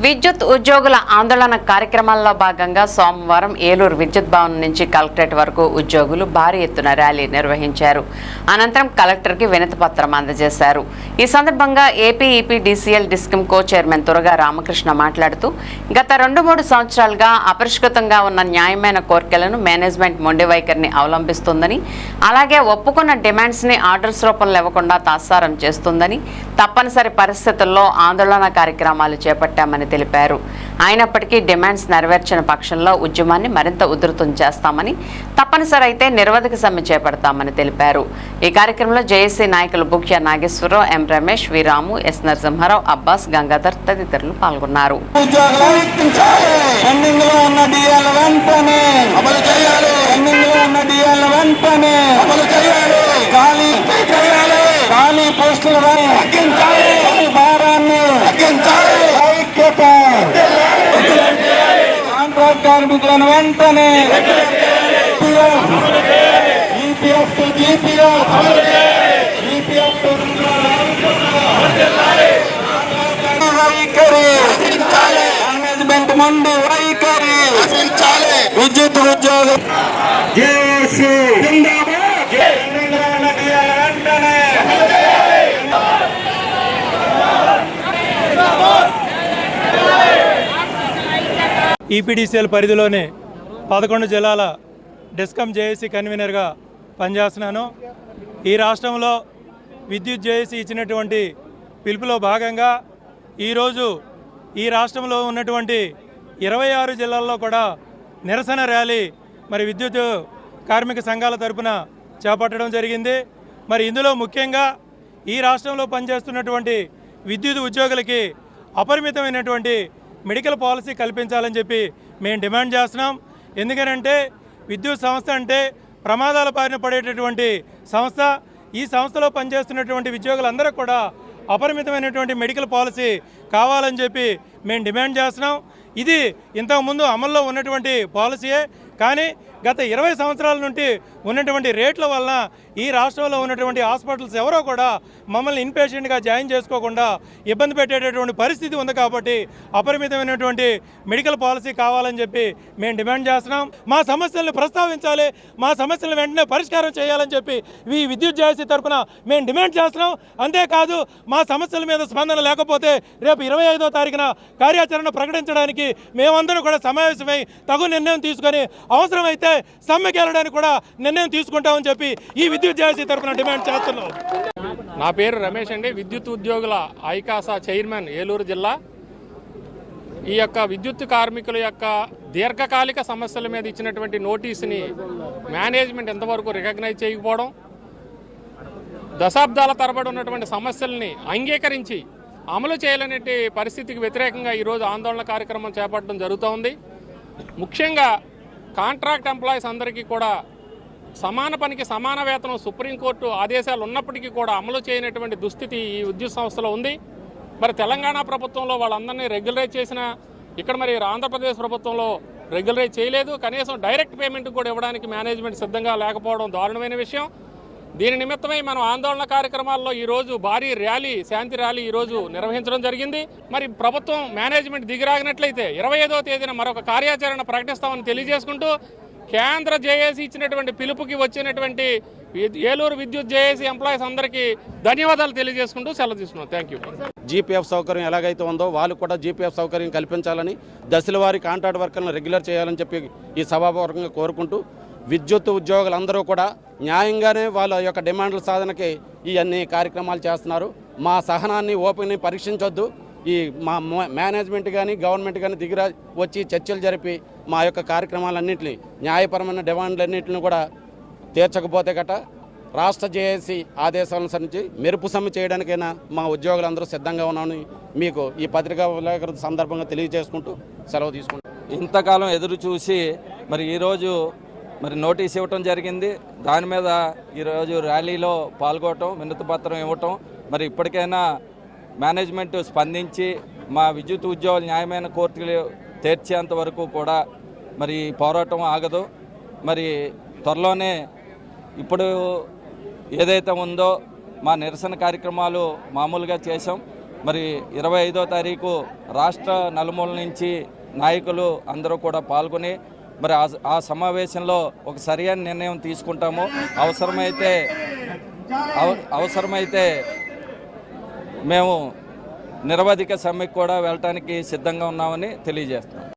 విద్యుత్ ఉద్యోగుల ఆందోళన కార్యక్రమాల్లో భాగంగా సోమవారం ఏలూరు విద్యుత్ భవన్ నుంచి కలెక్టరేట్ వరకు ఉద్యోగులు భారీ ఎత్తున ర్యాలీ నిర్వహించారు. అనంతరం కలెక్టర్కి వినతి పత్రం అందజేశారు. ఈ సందర్భంగా APEP EPDCL discom co chairman Turaga Ramakrishna మాట్లాడుతూ గత రెండు మూడు సంవత్సరాలుగా అపరిష్కృతంగా ఉన్న న్యాయమైన కోరికలను మేనేజ్మెంట్ మొండి వైఖరిని అవలంబిస్తుందని అలాగే ఒప్పుకున్న డిమాండ్స్ని ఆర్డర్స్ రూపంలో ఇవ్వకుండా తాత్సారం చేస్తుందని తప్పనిసరి పరిస్థితుల్లో ఆందోళన కార్యక్రమాలు చేపట్టామని తెలిపారు. అయినప్పటికీ డిమాండ్స్ నెరవేర్చిన పక్షంలో ఉద్యమాన్ని మరింత ఉధృతం చేస్తామని తప్పనిసరి అయితే నిరవధిక సమ్మె చేపడతామని తెలిపారు. ఈ కార్యక్రమంలో జేఏసీ నాయకులు Bukya Nageswararao M Ramesh V Ramu S Narasimharao Abbas Gangadhar తదితరులు పాల్గొన్నారు. పెండింగ్లో ఉన్న డిఎల్ వెంటనే. కార్మికులను వెంటనే EPF to GPF EPF to వైఖరి. మేనేజ్మెంట్ మొండి వైఖరి. విద్యుత్ ఉద్యోగం. జేఏసీ. ఈపీడీసీఎల్ పరిధిలోని పదకొండు జిల్లాల డిస్కమ్ జేఏసీ కన్వీనర్గా పనిచేస్తున్నాను. ఈ రాష్ట్రంలో విద్యుత్ జేఏసీ ఇచ్చినటువంటి పిలుపులో భాగంగా ఈరోజు ఈ రాష్ట్రంలో ఉన్నటువంటి ఇరవై ఆరు జిల్లాల్లో కూడా నిరసన ర్యాలీ మరి విద్యుత్ కార్మిక సంఘాల తరపున చేపట్టడం జరిగింది. మరి ఇందులో ముఖ్యంగా ఈ రాష్ట్రంలో పనిచేస్తున్నటువంటి విద్యుత్ ఉద్యోగులకి అపరిమితమైనటువంటి మెడికల్ పాలసీ కల్పించాలని చెప్పి మేము డిమాండ్ చేస్తున్నాం. ఎందుకనంటే విద్యుత్ సంస్థ అంటే ప్రమాదాల బారిన పడేటటువంటి సంస్థ. ఈ సంస్థలో పనిచేస్తున్నటువంటి ఉద్యోగులందరూ కూడా అపరిమితమైనటువంటి మెడికల్ పాలసీ కావాలని చెప్పి మేము డిమాండ్ చేస్తున్నాం. ఇది ఇంతకుముందు అమల్లో ఉన్నటువంటి పాలసీయే. కానీ గత ఇరవై సంవత్సరాల నుండి ఉన్నటువంటి రేట్ల వలన ఈ రాష్ట్రంలో ఉన్నటువంటి హాస్పిటల్స్ ఎవరో కూడా మమ్మల్ని ఇన్పేషెంట్గా జాయిన్ చేసుకోకుండా ఇబ్బంది పెట్టేటటువంటి పరిస్థితి ఉంది కాబట్టి అపరిమితమైనటువంటి మెడికల్ పాలసీ కావాలని చెప్పి మేము డిమాండ్ చేస్తున్నాం. మా సమస్యలను ప్రస్తావించాలి. మా సమస్యలను వెంటనే పరిష్కారం చేయాలని చెప్పి ఈ విద్యుత్ జాయసీ తరపున మేము డిమాండ్ చేస్తున్నాం. అంతేకాదు మా సమస్యల మీద స్పందన లేకపోతే రేపు ఇరవై ఐదో తారీఖున కార్యాచరణ ప్రకటించడానికి మేమందరం కూడా సమావేశమై తగు నిర్ణయం తీసుకొని అవసరమైతే సమ్మెకి వెళ్ళడానికి కూడా నిర్ణయం తీసుకుంటామని చెప్పి ఈ విద్యుత్ జాయిసీ తరఫున డిమాండ్ చేస్తున్నాం. నా పేరు రమేష్ అండి విద్యుత్ ఉద్యోగుల ఐకాసా చైర్మన్ ఏలూరు జిల్లా. ఈ యొక్క విద్యుత్ కార్మికుల యొక్క దీర్ఘకాలిక సమస్యల మీద ఇచ్చినటువంటి నోటీసుని మేనేజ్మెంట్ ఎంతవరకు రికగ్నైజ్ చేయకపోవడం దశాబ్దాల తరబడి ఉన్నటువంటి సమస్యల్ని అంగీకరించి అమలు చేయలేనటువంటి పరిస్థితికి వ్యతిరేకంగా ఈరోజు ఆందోళన కార్యక్రమం చేపట్టడం జరుగుతోంది. ముఖ్యంగా కాంట్రాక్ట్ ఎంప్లాయీస్ అందరికీ కూడా సమాన పనికి సమాన వేతనం సుప్రీంకోర్టు ఆదేశాలు ఉన్నప్పటికీ కూడా అమలు చేయనటువంటి దుస్థితి ఈ విద్యుత్ సంస్థలో ఉంది. మరి తెలంగాణ ప్రభుత్వంలో వాళ్ళందరినీ రెగ్యులరైజ్ చేసిన ఇక్కడ మరి ఆంధ్రప్రదేశ్ ప్రభుత్వంలో రెగ్యులరైజ్ చేయలేదు. కనీసం డైరెక్ట్ పేమెంట్ కూడా ఇవ్వడానికి మేనేజ్మెంట్ సిద్ధంగా లేకపోవడం దారుణమైన విషయం. దీని నిమిత్తమై మనం ఆందోళన కార్యక్రమాల్లో ఈరోజు భారీ ర్యాలీ శాంతి ర్యాలీ ఈరోజు నిర్వహించడం జరిగింది. మరి ప్రభుత్వం మేనేజ్మెంట్ దిగిరాగినట్లయితే ఇరవై ఐదవ తేదీన మరొక కార్యాచరణ ప్రకటిస్తామని తెలియజేసుకుంటూ కేంద్ర జేఏసీ ఇచ్చినటువంటి పిలుపుకి వచ్చినటువంటి ఏలూరు విద్యుత్ జేఏసీ ఎంప్లాయీస్ అందరికీ ధన్యవాదాలు తెలియజేసుకుంటూ సెలవు తీసుకున్నాం. Thank you. జీపీఎఫ్ సౌకర్యం ఎలాగైతే ఉందో వాళ్ళు కూడా జీపీఎఫ్ సౌకర్యం కల్పించాలని దశల వారి కాంట్రాక్ట్ వర్కర్లను రెగ్యులర్ చేయాలని చెప్పి ఈ సభాపూర్వకంగా కోరుకుంటూ విద్యుత్ ఉద్యోగులందరూ కూడా న్యాయంగానే వాళ్ళ యొక్క డిమాండ్ల సాధనకి ఈ అన్ని కార్యక్రమాలు చేస్తున్నారు. మా సహనాన్ని ఓపెన్ని పరీక్షించొద్దు. ఈ మా మేనేజ్మెంట్ కానీ గవర్నమెంట్ కానీ దిగిరా వచ్చి చర్చలు జరిపి మా యొక్క కార్యక్రమాలన్నింటినీ న్యాయపరమైన డిమాండ్లన్నింటిని కూడా తీర్చకపోతే గట రాష్ట్ర జేఏసీ ఆదేశాలను సరించి మెరుపు సమ్మె చేయడానికైనా మా ఉద్యోగులందరూ సిద్ధంగా ఉన్నామని మీకు ఈ పత్రికా విలేకరు సందర్భంగా తెలియజేసుకుంటూ సెలవు తీసుకుంటాం ఇంతకాలం ఎదురు చూసి మరి ఈరోజు మరి నోటీస్ ఇవ్వటం జరిగింది. దాని మీద ఈరోజు ర్యాలీలో పాల్గొనటం వినతిపత్రం ఇవ్వటం మరి ఇప్పటికైనా మేనేజ్మెంట్ స్పందించి మా విద్యుత్ ఉద్యోగులు న్యాయమైన కోర్టులు తీర్చేంత వరకు కూడా మరి పోరాటం ఆగదు. మరి త్వరలోనే ఇప్పుడు ఏదైతే ఉందో మా నిరసన కార్యక్రమాలు మామూలుగా చేశాం. మరి ఇరవై ఐదో తారీఖు రాష్ట్ర నలుమూల నుంచి నాయకులు అందరూ కూడా పాల్గొని మరి ఆ- ఆ సమావేశంలో ఒక సరైన నిర్ణయం తీసుకుంటాము. అవసరమైతే అవ- అవసరమైతే మేము నిరవధిక సమ్మెకు కూడా వెళ్ళటానికి సిద్ధంగా ఉన్నామని తెలియజేస్తున్నాం.